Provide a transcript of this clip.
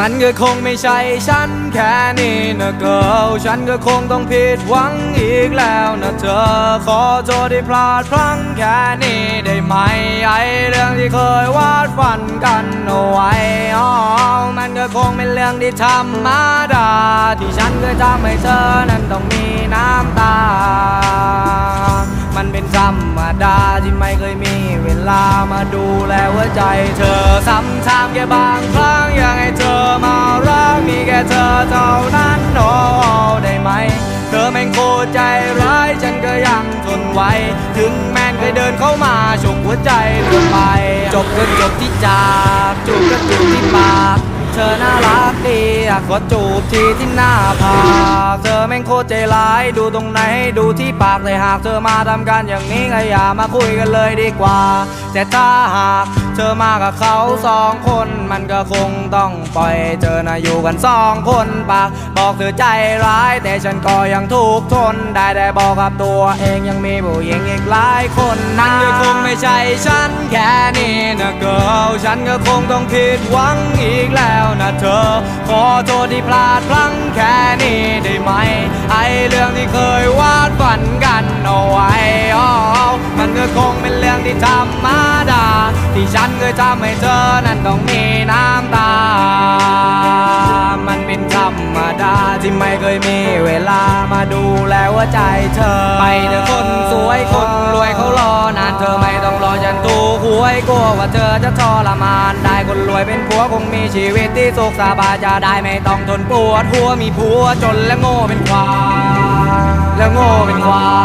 มันก็คงไม่ใช่ฉันแค่นี้นะเกิลฉันก็คงต้องผิดหวังอีกแล้วนะเธอ ขอโทษที่พลาดพลั้งแค่นี้ได้ไหมไอเรื่องที่เคยวาดฝันกันเอาไว้อ๋อมันก็คงเป็นเรื่องที่ธรรมดา ที่ฉันเคยทำให้เธอนั้นต้องมีน้ำตา มันเป็นธรรมดาที่ไม่เคยมีเวลามาดูแลหัวใจ เธอซ้ำๆแค่บางครั้งอยากให้เธอ เธอแม่งโคใจร้ายฉันก็ยังทนไหวถึงแม่งเคยเดินเข้ามาฉกหัวใจเลือไป จบก็จบที่จากจูบก็จูบที่ปาก เธอน่ารักดีอยากขอจูบทีที่หน้าผาก ม่งโคตรใจร้าย ดูตรงไหนดูที่ปากเลยหากเธอมาทำกันอย่างนี้ก็อย่ามาคุยกันเลยดีกว่า แต่ถ้าหากเธอมากับเขาสองคนมันก็คงต้องปล่อยเธอนะอยู่กันสองคนปาก บอกเธอใจร้าย แต่ฉันก็ยังทุกข์ทนได้แต่บอกกับตัวเองยังมีผู้หญิงอีกหลายคนนั่นก็คงไม่ใช่ฉันแค่นี้นะเกิลฉันก็คงต้องผิดหวังอีกแล้วนะเธอ ขอโทษที่พลาดพลั้งแค่ นี้ได้ไหม ไอเรื่องที่เคยวาดฝันกันเอาไว้อ๋อมันก็คงเป็นเรื่องที่ธรรมดา ที่ฉันเคยทำให้เธอนั้นต้องมีน้ำตา มันเป็นธรรมดาที่ไม่เคยมีเวลามาดูแลหัวใจเธอ ไปเถอะคนสวยคน วยกลัวว่าเธอจะทรมาน ได้คนรวยเป็นผัวคงมีชีวิตที่สุขสบายจะได้ไม่ต้องทนปวดหัวมีผัวจนและโง่เป็นควายและโง่เป็นควาย